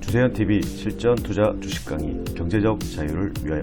주세현 TV 실전 투자 주식 강의 경제적 자유를 위하여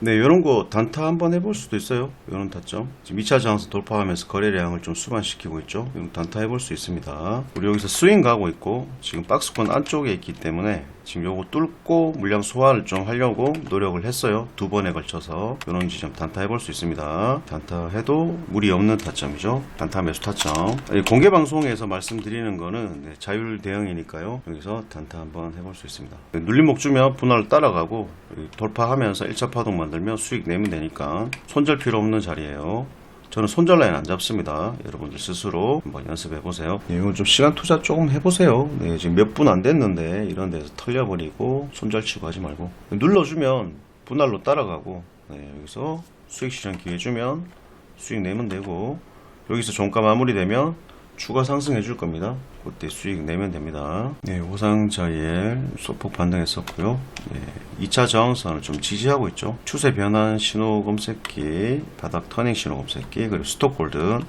네, 이런 거 단타 한번 해볼 수도 있어요. 이런 타점. 지금 2차 저항선 돌파하면서 거래량을 좀 수반시키고 있죠. 이런 단타 해볼 수 있습니다. 우리 여기서 스윙 가고 있고, 지금 박스권 안쪽에 있기 때문에 지금 요거 뚫고 물량 소화를 좀 하려고 노력을 했어요. 두 번에 걸쳐서. 이런 지점 단타 해볼 수 있습니다. 단타 해도 무리 없는 타점이죠. 단타 매수 타점. 이 공개 방송에서 말씀드리는 거는 네, 자율 대응이니까요. 여기서 단타 한번 해볼 수 있습니다. 눌림목 주면 분할을 따라가고 돌파하면서 1차 파동 만들면 수익 내면 되니까 손절 필요 없는 자리예요. 저는 손절 라인 안 잡습니다. 여러분들 스스로 한번 연습해 보세요. 네, 이건 좀 시간 투자 조금 해보세요. 네, 지금 몇 분 안 됐는데 이런 데서 털려버리고 손절 치고 하지 말고 눌러주면 분할로 따라가고 네, 여기서 수익 실현 기회 주면 수익 내면 되고 여기서 종가 마무리되면 추가 상승해 줄 겁니다. 그때 수익 내면 됩니다. 네, 호상자일 소폭 반등했었고요. 네, 2차 저항선을 좀 지지하고 있죠. 추세 변환 신호 검색기, 바닥 터닝 신호 검색기, 그리고 스톱 골든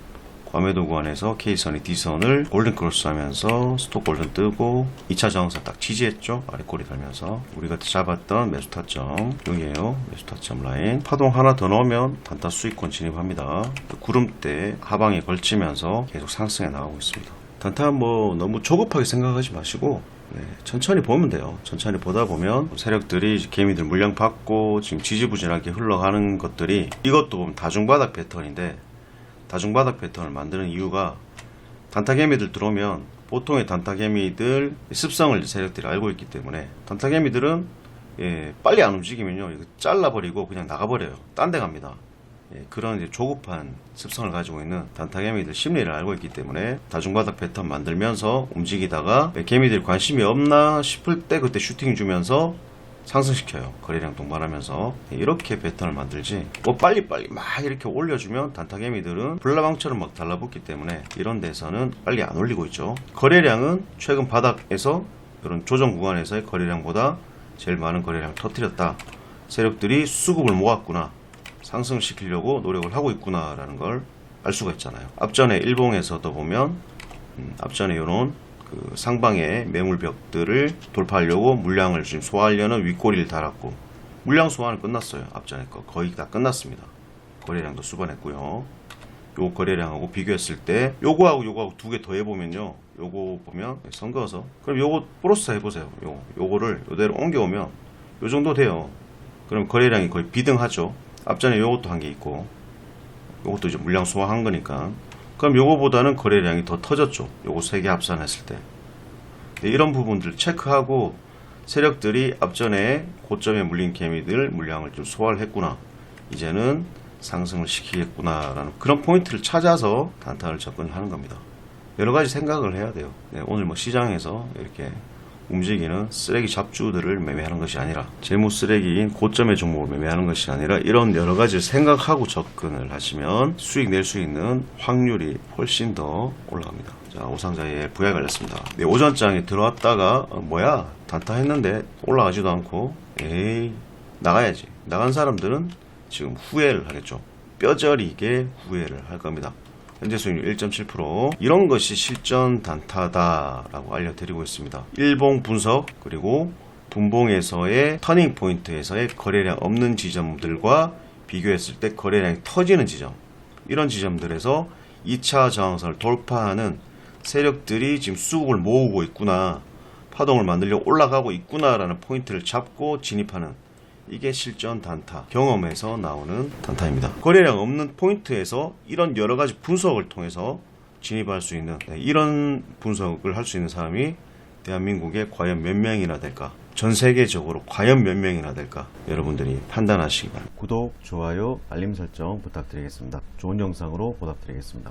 과매도 구간에서 K선이 D선을 골든 크로스 하면서 스톱 골든 뜨고 2차 저항선 딱 지지했죠. 아래 꼬리 달면서 우리가 잡았던 매수 타점 여기에요. 매수 타점 라인 파동 하나 더 넣으면 단타 수익권 진입합니다. 구름대 하방에 걸치면서 계속 상승해 나가고 있습니다. 단타 뭐 너무 조급하게 생각하지 마시고 네, 천천히 보면 돼요. 천천히 보다 보면 세력들이 개미들 물량 받고 지금 지지부진하게 흘러가는 것들이 이것도 보면 다중바닥 패턴인데 다중바닥 패턴을 만드는 이유가 단타개미들 들어오면 보통의 단타개미들 습성을 세력들이 알고 있기 때문에 단타개미들은 예, 빨리 안 움직이면요 이거 잘라버리고 그냥 나가버려요. 딴 데 갑니다. 예, 그런 조급한 습성을 가지고 있는 단타개미들 심리를 알고 있기 때문에 다중바닥 패턴 만들면서 움직이다가 개미들이 관심이 없나 싶을 때 그때 슈팅 주면서 상승시켜요. 거래량 동반하면서 이렇게 패턴을 만들지 뭐 빨리빨리 막 이렇게 올려주면 단타개미들은 불나방처럼 막 달라붙기 때문에 이런 데서는 빨리 안 올리고 있죠. 거래량은 최근 바닥에서 이런 조정 구간에서의 거래량보다 제일 많은 거래량을 터뜨렸다. 세력들이 수급을 모았구나. 상승시키려고 노력을 하고 있구나라는 걸 알 수가 있잖아요. 앞전에 일봉에서도 보면 음, 앞전에 이런 그 상방의 매물벽들을 돌파하려고 물량을 지금 소화하려는 윗꼬리를 달았고 물량 소화는 끝났어요. 앞전에 거 거의 다 끝났습니다. 거래량도 수반했고요. 요 거래량하고 비교했을 때 요거하고 요거하고 두 개 더 해보면요. 요거 보면 선거서 그럼 요거 플러스 해보세요. 요 요거를 요대로 옮겨오면 요 정도 돼요. 그럼 거래량이 거의 비등하죠. 앞전에 요것도 한개 있고 요것도 이제 물량 소화한 거니까 그럼 요거보다는 거래량이 더 터졌죠. 요거 세 개 합산했을 때. 네, 이런 부분들 체크하고 세력들이 앞전에 고점에 물린 개미들 물량을 좀 소화를 했구나. 이제는 상승을 시키겠구나라는 그런 포인트를 찾아서 단타를 접근하는 겁니다. 여러 가지 생각을 해야 돼요. 네, 오늘 뭐 시장에서 이렇게 움직이는 쓰레기 잡주들을 매매하는 것이 아니라 재무 쓰레기인 고점의 종목을 매매하는 것이 아니라 이런 여러 가지를 생각하고 접근을 하시면 수익 낼 수 있는 확률이 훨씬 더 올라갑니다. 자, 오상자에 부야 걸렸습니다. 네, 오전장에 들어왔다가 어, 뭐야 단타 했는데 올라가지도 않고 에이 나가야지. 나간 사람들은 지금 후회를 하겠죠. 뼈저리게 후회를 할 겁니다. 현재 수익률 1.7% 이런 것이 실전 단타다라고 알려드리고 있습니다. 일봉 분석 그리고 분봉에서의 터닝 포인트에서의 거래량 없는 지점들과 비교했을 때 거래량이 터지는 지점 이런 지점들에서 2차 저항선을 돌파하는 세력들이 지금 수급을 모으고 있구나 파동을 만들려 올라가고 있구나라는 포인트를 잡고 진입하는 이게 실전 단타 경험에서 나오는 단타입니다. 거래량 없는 포인트에서 이런 여러 가지 분석을 통해서 진입할 수 있는 네, 이런 분석을 할 수 있는 사람이 대한민국에 과연 몇 명이나 될까? 전 세계적으로 과연 몇 명이나 될까? 여러분들이 판단하시기 바랍니다. 구독, 좋아요, 알림 설정 부탁드리겠습니다. 좋은 영상으로 보답드리겠습니다.